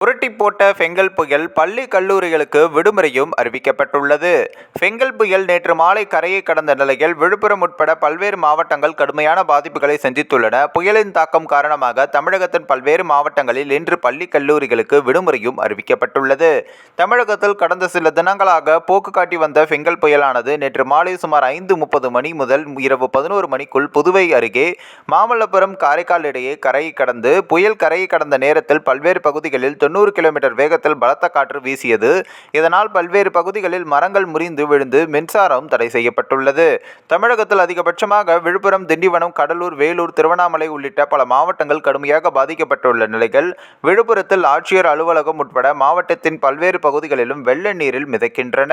புரட்டி போட்ட ஃபெங்கல் புயல் பள்ளி கல்லூரிகளுக்கு விடுமுறையும் அறிவிக்கப்பட்டுள்ளது. ஃபெங்கல் புயல் நேற்று மாலை கரையை கடந்த நிலையில் விழுப்புரம் உட்பட பல்வேறு மாவட்டங்கள் கடுமையான பாதிப்புகளை சந்தித்துள்ளன. புயலின் தாக்கம் காரணமாக தமிழகத்தின் பல்வேறு மாவட்டங்களில் இன்று பள்ளி கல்லூரிகளுக்கு விடுமுறையும் அறிவிக்கப்பட்டுள்ளது. தமிழகத்தில் கடந்த சில தினங்களாக போக்கு காட்டி வந்த ஃபெங்கல் புயலானது நேற்று மாலை சுமார் ஐந்து முப்பது மணி முதல் இரவு பதினோரு மணிக்குள் புதுவை அருகே மாமல்லபுரம் காரைக்கால் இடையே கரையை கடந்து புயல் கரையை கடந்த நேரத்தில் பல்வேறு பகுதிகளில் தொண்ணூறு கிலோமீட்டர் வேகத்தில் பலத்த காற்று வீசியது. இதனால் பல்வேறு பகுதிகளில் மரங்கள் முறிந்து விழுந்து மின்சாரம் தடை செய்யப்பட்டுள்ளது. தமிழகத்தில் அதிகபட்சமாக விழுப்புரம் திண்டிவனம் கடலூர் வேலூர் திருவண்ணாமலை உள்ளிட்ட பல மாவட்டங்கள் கடுமையாக பாதிக்கப்பட்டுள்ள நிலையில் விழுப்புரத்தில் ஆட்சியர் அலுவலகம் உட்பட மாவட்டத்தின் பல்வேறு பகுதிகளிலும் வெள்ள நீரில் மிதக்கின்றன.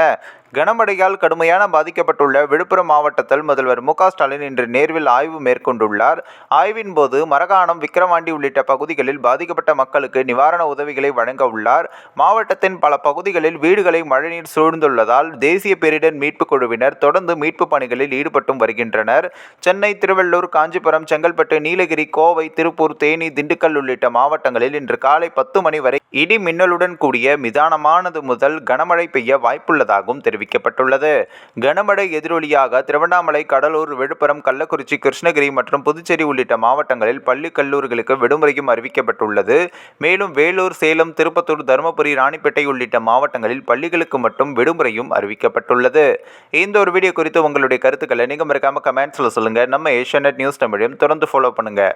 கனமழையால் கடுமையான பாதிக்கப்பட்டுள்ள விழுப்புரம் மாவட்டத்தில் முதல்வர் மு ஸ்டாலின் இன்று நேர்வில் ஆய்வு மேற்கொண்டுள்ளார். ஆய்வின் போது மரகாணம் விக்கிரவாண்டி உள்ளிட்ட பகுதிகளில் பாதிக்கப்பட்ட மக்களுக்கு நிவாரண உதவிகளை வழங்க உள்ளார். மாவட்டத்தின் பல பகுதிகளில் வீடுகளை மழைநீர் சூழ்ந்துள்ளதால் தேசிய பேரிடர் மீட்புக் குழுவினர் தொடர்ந்து மீட்புப் பணிகளில் ஈடுபட்டும் வருகின்றனர். சென்னை திருவள்ளூர் காஞ்சிபுரம் செங்கல்பட்டு நீலகிரி கோவை திருப்பூர் தேனி திண்டுக்கல் உள்ளிட்ட மாவட்டங்களில் இன்று காலை பத்து மணி வரை இடி மின்னலுடன் கூடிய மிதானமானது முதல் கனமழை பெய்ய வாய்ப்புள்ளதாகவும் தெரிவிக்கப்பட்டுள்ளது. கனமழை எதிரொலியாக திருவண்ணாமலை கடலூர் விழுப்புரம் கள்ளக்குறிச்சி கிருஷ்ணகிரி மற்றும் புதுச்சேரி உள்ளிட்ட மாவட்டங்களில் பள்ளி கல்லூரிகளுக்கு விடுமுறையும் அறிவிக்கப்பட்டுள்ளது. மேலும் வேலூர் சேலம் திருப்பத்தூர் தருமபுரி ராணிப்பேட்டை உள்ளிட்ட மாவட்டங்களில் பள்ளிகளுக்கு மட்டும் விடுமுறையும் அறிவிக்கப்பட்டுள்ளது. இந்த ஒரு வீடியோ குறித்து உங்களுடைய கருத்துக்களை நீங்கள் மறக்காமல் கமெண்ட்ஸில் சொல்லுங்கள் நம்ம ஏஷியானெட் நியூஸ் தமிழையும் தொடர்ந்து ஃபாலோ பண்ணுங்கள்